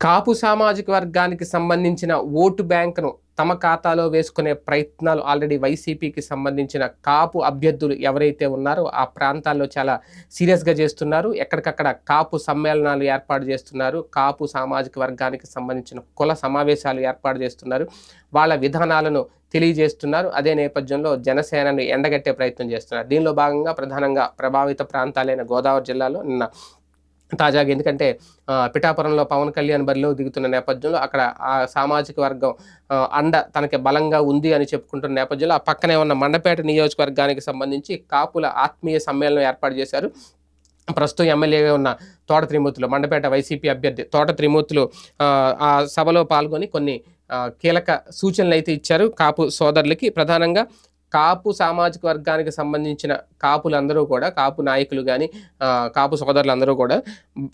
కాపు సామాజిక వర్గానికి సంబంధించిన ఓటు బ్యాంకును తమ ఖాతాలో వేసుకునే ప్రయత్నాలు ఆల్రెడీ వైసీపీకి సంబంధించిన కాపు అభ్యర్థులు ఎవరైతే ఉన్నారో ఆ ప్రాంతాల్లో చాలా సీరియస్గా చేస్తున్నారు. ఎక్కడికక్కడ కాపు సమ్మేళనాలు ఏర్పాటు చేస్తున్నారు. కాపు సామాజిక వర్గానికి సంబంధించిన కుల సమావేశాలు ఏర్పాటు చేస్తున్నారు. వాళ్ళ విధానాలను తెలియజేస్తున్నారు. అదే నేపథ్యంలో జనసేనను ఎండగట్టే ప్రయత్నం చేస్తున్నారు. దీనిలో భాగంగా ప్రధానంగా ప్రభావిత ప్రాంతాలైన గోదావరి జిల్లాలో నిన్న తాజాగా ఎందుకంటే పిఠాపురంలో పవన్ కళ్యాణ్ బరిలో దిగుతున్న నేపథ్యంలో అక్కడ ఆ సామాజిక వర్గం అండ తనకి బలంగా ఉంది అని చెప్పుకుంటున్న నేపథ్యంలో ఆ పక్కనే ఉన్న మండపేట నియోజకవర్గానికి సంబంధించి కాపుల ఆత్మీయ సమ్మేళనం ఏర్పాటు చేశారు. ప్రస్తుతం ఎమ్మెల్యేగా ఉన్న తోట త్రిమూర్తులు మండపేట వైసీపీ అభ్యర్థి తోట త్రిమూర్తులు ఆ, సభలో పాల్గొని కొన్ని కీలక సూచనలు అయితే ఇచ్చారు. కాపు సోదరులకి ప్రధానంగా కాపు సామాజిక వర్గానికి సంబంధించిన కాపులందరూ కూడా కాపు నాయకులు కానీ కాపు సోదరులందరూ కూడా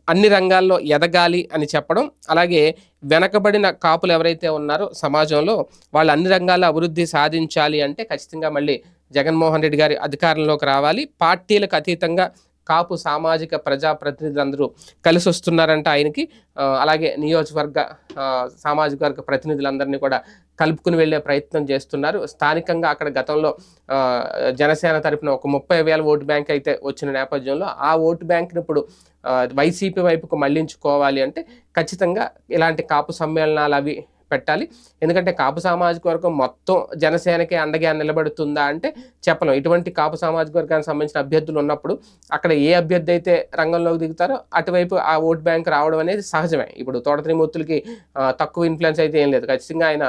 అన్ని రంగాల్లో ఎదగాలి అని చెప్పడం అలాగే వెనకబడిన కాపులు ఎవరైతే ఉన్నారో సమాజంలో వాళ్ళు అన్ని రంగాల్లో అభివృద్ధి సాధించాలి అంటే ఖచ్చితంగా మళ్ళీ జగన్మోహన్ రెడ్డి గారి అధికారంలోకి రావాలి. పార్టీలకు అతీతంగా కాపు సామాజిక ప్రజాప్రతినిధులందరూ కలిసి వస్తున్నారంట ఆయనకి. అలాగే నియోజకవర్గ సామాజిక వర్గ ప్రతినిధులందరినీ కూడా కలుపుకుని వెళ్ళే ప్రయత్నం చేస్తున్నారు. స్థానికంగా అక్కడ గతంలో జనసేన తరపున ఒక ముప్పై వేల ఓటు బ్యాంక్ అయితే వచ్చిన నేపథ్యంలో ఆ ఓటు బ్యాంక్ని ఇప్పుడు వైసీపీ వైపుకు మళ్ళించుకోవాలి అంటే ఖచ్చితంగా ఇలాంటి కాపు సమ్మేళనాలు అవి పెట్టాలి. ఎందుకంటే కాపు సామాజిక వర్గం మొత్తం జనసేనకే అండగా నిలబడుతుందా అంటే చెప్పలేం. ఇటువంటి కాపు సామాజిక వర్గానికి సంబంధించిన అభ్యర్థులు ఉన్నప్పుడు అక్కడ ఏ అభ్యర్థి అయితే రంగంలోకి దిగుతారో అటువైపు ఆ ఓట్ బ్యాంక్ రావడం అనేది సహజమే. ఇప్పుడు తోట త్రిమూర్తులకి తక్కువ ఇన్ఫ్లుయెన్స్ అయితే ఏం లేదు. ఖచ్చితంగా ఆయన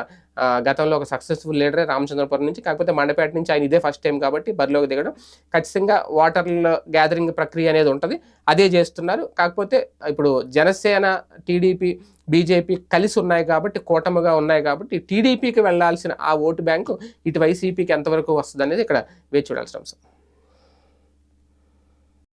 గతంలో ఒక సక్సెస్ఫుల్ లీడరే రామచంద్రపురం నుంచి కాకపోతే మండపేట నుంచి ఆయన ఇదే ఫస్ట్ టైం కాబట్టి బరిలోకి దిగడం. ఖచ్చితంగా వాటర్ల గ్యాదరింగ్ ప్రక్రియ అనేది ఉంటుంది. అదే చేస్తున్నారు. కాకపోతే ఇప్పుడు జనసేన టీడీపీ బీజేపీ కలిసి ఉన్నాయి కాబట్టి కూటమిగా ఉన్నాయి కాబట్టి టీడీపీకి వెళ్ళాల్సిన ఆ ఓటు బ్యాంకు ఇటు వైసీపీకి ఎంతవరకు వస్తుంది అనేది ఇక్కడ వేచి చూడాల్సిన అంశం.